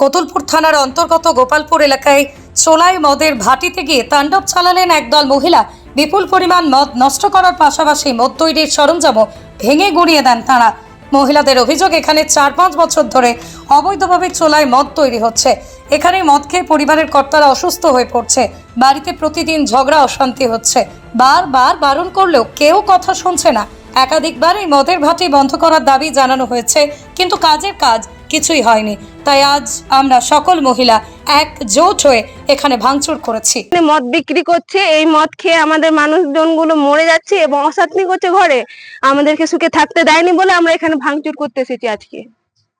কতুলপুর থানার অন্তর্গত গোপালপুর এলাকায় চোলাই মদের ভাটিতে গিয়ে তাণ্ডব চালালেন একদল মহিলা। বিপুল পরিমাণ মদ নষ্ট করার পাশাপাশি মদ তৈরির সরঞ্জামও ভেঙে গুঁড়িয়ে দেন তাঁরা। মহিলাদের অভিযোগ, এখানে চার পাঁচ বছর ধরে অবৈধভাবে চোলায় মদ তৈরি হচ্ছে। এখানে মদ খেয়ে পরিবারের কর্তারা অসুস্থ হয়ে পড়ছে। বাড়িতে প্রতিদিন ঝগড়া, অশান্তি হচ্ছে। বারবার বারণ করলেও কেউ কথা শুনছে না। একাধিকবার এই মদের ভাটি বন্ধ করার দাবি জানানো হয়েছে, কিন্তু কাজের কাজ কিছুই হয়নি। তাই আজ আমরা সকল মহিলা একজোট হয়ে এখানে ভাঙচুর করেছি। মদ বিক্রি করছে, এই মদ খেয়ে আমাদের মানুষজনগুলো মরে যাচ্ছে এবং অশান্তি করছে ঘরে। আমাদেরকে সুখে থাকতে দেয়নি বলে আমরা এখানে ভাঙচুর করতে এসেছি আজকে।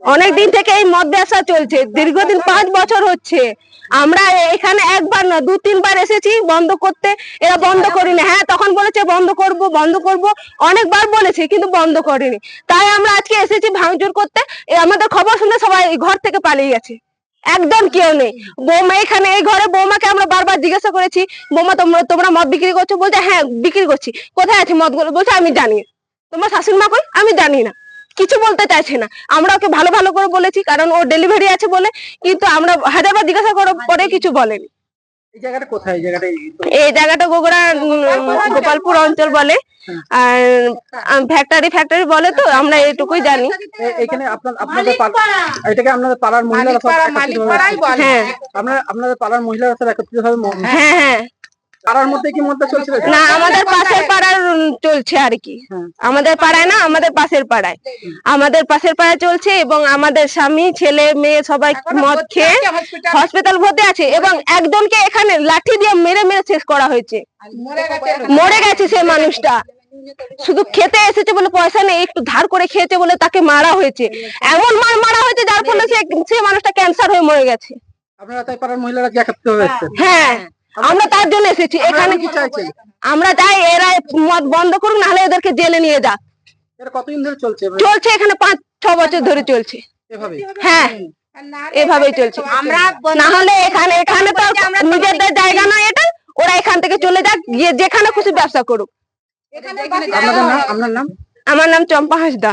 অনেক দিন থেকে এই মদ ব্যবসা চলছে। দীর্ঘদিন পাঁচ বছর হচ্ছে। আমরা এখানে একবার না, দু, তিনবার এসেছি বন্ধ করতে। এরা বন্ধ করিনি। হ্যাঁ তখন বলেছে বন্ধ করব বন্ধ করব। অনেকবার বলেছে, কিন্তু বন্ধ করেনি। তাই আমরা আজকে এসেছি ভাঙচুর করতে। আমাদের খবর শুনে সবাই ঘর থেকে পালিয়ে গেছে। একদম কেউ নেই। বৌমা এখানে, এই ঘরে বৌমাকে আমরা বারবার জিজ্ঞাসা করেছি, বৌমা, তোমরা তোমরা মদ বিক্রি করছ? বলছে হ্যাঁ বিক্রি করছি। কোথায় আছে মদগুলো? বলছে, আমি জানি। তোমার শাশুড়ি মা কই? আমি জানি না। কিছু বলতে চাইছে না। আমরা ওকে ভালো ভালো করে বলেছি কারণ ও ডেলিভারি আছে বলে কিন্তু আমরা হাজারবার জিজ্ঞাসা করার পরে কিছু বলেনি। এই জায়গাটা কোথায়? এই জায়গাটা এই গোগড়া গোপালপুর অঞ্চল বলে। আর ফ্যাক্টরি ফ্যাক্টরি বলে তো আমরা এটুকুই জানি। এখানে আপনাদের এটাকে আপনাদের পাড়ার মহিলারা সব হ্যাঁ আপনার আপনাদের পাড়ার মহিলারা সব একত্রিত ভাবে হ্যাঁ হ্যাঁ। পাড়ার মধ্যে কি মধ্যে চলছিল? না আমাদের পাশের পাড়ার চলছে আর কি। হ্যাঁ। আমাদের পাড়ায় না আমাদের পাশের পাড়ায়। আমাদের পাশের পাড়ায় চলছে এবং আমাদের স্বামী ছেলে মেয়ে সবাই মদ খেয়ে হসপিটাল ভর্তি আছে এবং একজনকে এখানে লাঠি দিয়ে মেরে মেরে শেষ করা হয়েছে। মরে গেছে সেই মানুষটা। শুধু খেতে এসেছে বলে পয়সা নেই একটু ধার করে খেয়েছে বলে তাকে মারা হয়েছে। এমন মার মারা হয়েছে যার ফলে সে সেই মানুষটা ক্যান্সার হয়ে মরে গেছে। আপনারা তাই পাড়ার মহিলারা হ্যাঁ। আমরা তার জন্য এসেছি এখানে কি আমরা চাই এরা মদ বন্ধ করুক নাহলে এদেরকে জেলে নিয়ে যাক। কতদিন ধরে চলছে চলছে এখানে পাঁচ ছ বছর ধরে চলছে। এভাবে হ্যাঁ এভাবেই চলছে। আমরা নাহলে এখানে এখানে তো নিজেদের জায়গা নয় এটা ওরা এখান থেকে চলে যাক গিয়ে যেখানে খুশি ব্যবসা করুক। আপনাদের নাম আপনার নাম? আমার নাম চম্পা হাসদা।